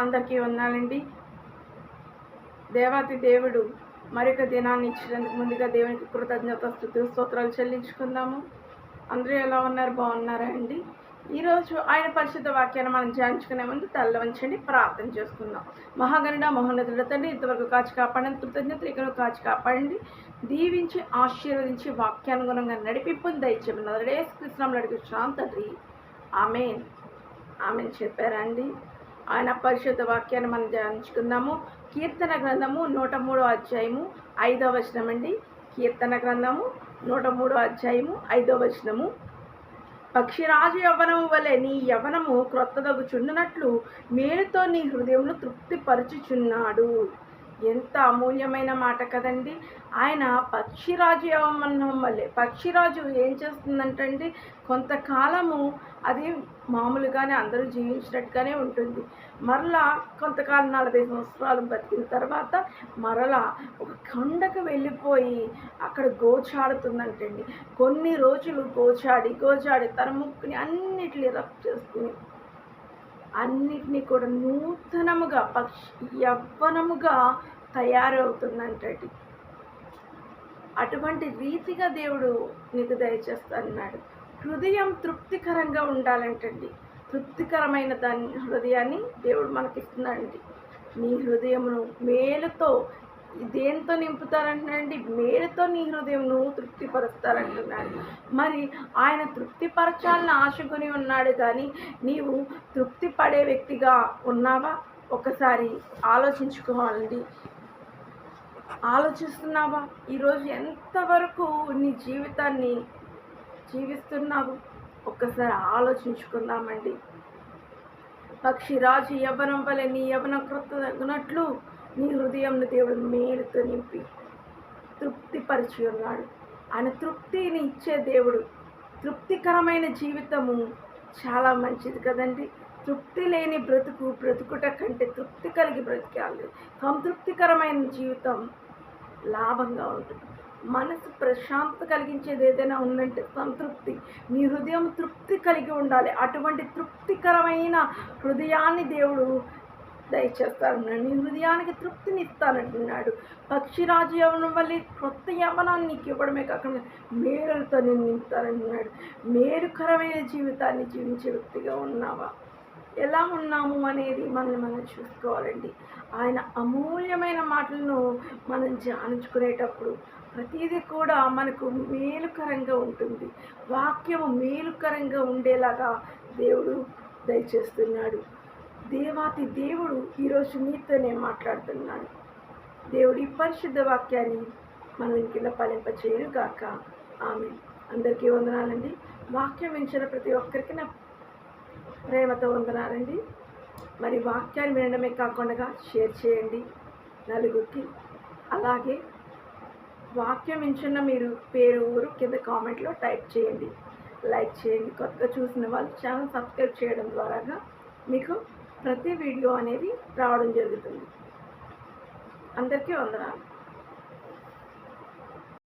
అందరికీ వందాలండి. దేవాతి దేవుడు మరొక దినాన్ని ఇచ్చినందుకు ముందుగా దేవునికి కృతజ్ఞత స్థుతి స్తోత్రాలు చెల్లించుకుందాము. అందరూ ఎలా ఉన్నారు? బాగున్నారా అండి? ఈరోజు ఆయన పరిశుద్ధ వాక్యాన్ని మనం ధ్యానించుకునే ముందు తల్లవంచండి ప్రార్థన చేసుకుందాం. మహాగణుడ మహోన్నతుడ తండ్రి ఇంతవరకు కాచి కాపాడండి కృతజ్ఞత ఇక్కడ కాచి కాపాడండి. దీవించి ఆశీర్వదించి వాక్యానుగుణంగా నడిపింపుని దయచేయమన్నారు కృష్ణంలో అడిగి శాంతరి ఆమె ఆమెను. చెప్పారండి ఆయన పరిశుద్ధ వాక్యాన్ని మనం ధ్యానించుకుందాము. కీర్తన గ్రంథము నూట మూడో అధ్యాయము ఐదో వచనం అండి. కీర్తన గ్రంథము నూట మూడో అధ్యాయము ఐదో వచనము. పక్షిరాజు యవ్వనము వలె నీ యవ్వనము క్రొత్తదగుచుండునట్లు మేలుతో నీ హృదయమును తృప్తిపరచుచున్నాడు. ఎంత అమూల్యమైన మాట కదండి. ఆయన పక్షిరాజు యవమనం వల్లే. పక్షిరాజు ఏం చేస్తుందంటండి కొంతకాలము అది మామూలుగానే అందరూ జీవించినట్టుగానే ఉంటుంది. మరలా కొంతకాలం నలభై సంవత్సరాలు బతికిన తర్వాత మరలా ఒక కొండకు వెళ్ళిపోయి అక్కడ గోచాడుతుందంటండి. కొన్ని రోజులు గోచాడి గోచాడి తన ముక్కుని అన్నిటిని రఫ్ చేసుకుని అన్నిటినీ కూడా నూతనముగా పక్షి యవ్వనముగా తయారవుతుందంటటి అటువంటి రీతిగా దేవుడు నీకు దయచేస్తానన్నాడు. హృదయం తృప్తికరంగా ఉండాలంటండి. తృప్తికరమైన దాని హృదయాన్ని దేవుడు మనకిస్తున్నాడండి. నీ హృదయమును మేలుతో దేంతో నింపుతారంటున్నాడండి? మేలుతో నీ హృదయంను తృప్తిపరుస్తారంటున్నాడు. మరి ఆయన తృప్తిపరచాలని ఆశకుని ఉన్నాడు కానీ నీవు తృప్తి పడే వ్యక్తిగా ఉన్నావా? ఒకసారి ఆలోచించుకోవాలండి. ఆలోచిస్తున్నావా? ఈరోజు ఎంతవరకు నీ జీవితాన్ని జీవిస్తున్నావు? ఒక్కసారి ఆలోచించుకుందామండి. పక్షిరాజు యవ్వనం వలె నీ యవన క్రొత్త తగ్గినట్లు నీ హృదయంను దేవుడు మేలుతో నింపి తృప్తిపరిచి ఉన్నాడు ఆయన తృప్తిని ఇచ్చే దేవుడు తృప్తికరమైన జీవితము చాలా మంచిది కదండి. తృప్తి లేని బ్రతుకు బ్రతుకుట కంటే తృప్తి కలిగి బ్రతికాలి సంతృప్తికరమైన జీవితం లాభంగా ఉంటుంది. మనసు ప్రశాంతత కలిగించేది ఏదైనా ఉందంటే సంతృప్తి నీ హృదయం తృప్తి కలిగి ఉండాలి. అటువంటి తృప్తికరమైన హృదయాన్ని దేవుడు దయచేస్తానని నీ హృదయానికి తృప్తిని ఇస్తానంటున్నాడు పక్షిరాజు యవనం వల్ల కొత్త యవనాన్ని నీకు ఇవ్వడమే కాకుండా మేలులతో నేను నింపుతానంటున్నాడు మేలుకరమైన జీవితాన్ని జీవించే వ్యక్తిగా ఉన్నావా? ఎలా ఉన్నాము అనేది మనల్ని మనం చూసుకోవాలండి. ఆయన అమూల్యమైన మాటలను మనం ధ్యానించుకునేటప్పుడు ప్రతిదీ కూడా మనకు మేలుకరంగా ఉంటుంది. వాక్యము మేలుకరంగా ఉండేలాగా దేవుడు దయచేస్తున్నాడు. దేవాతి దేవుడు ఈరోజు మీతోనే మాట్లాడుతున్నాను దేవుడి పరిశుద్ధ వాక్యాన్ని మనం కింద ఫలింపచేయను కాక ఆమె అందరికీ వందనాలండి. వాక్యం వించిన ప్రతి ఒక్కరికి నా ప్రేమతో వందనాలండి. మరి వాక్యాన్ని వినడమే కాకుండా షేర్ చేయండి నలుగురికి. అలాగే వాక్యం వింటున్న మీరు పేరు ఊరు కింద కామెంట్లో టైప్ చేయండి. లైక్ చేయండి. కొత్తగా చూసిన వాళ్ళు ఛానల్ సబ్స్క్రైబ్ చేయడం ద్వారాగా మీకు ప్రతి వీడియో అనేది రావడం జరుగుతుంది. అందరికీ వందనాలు.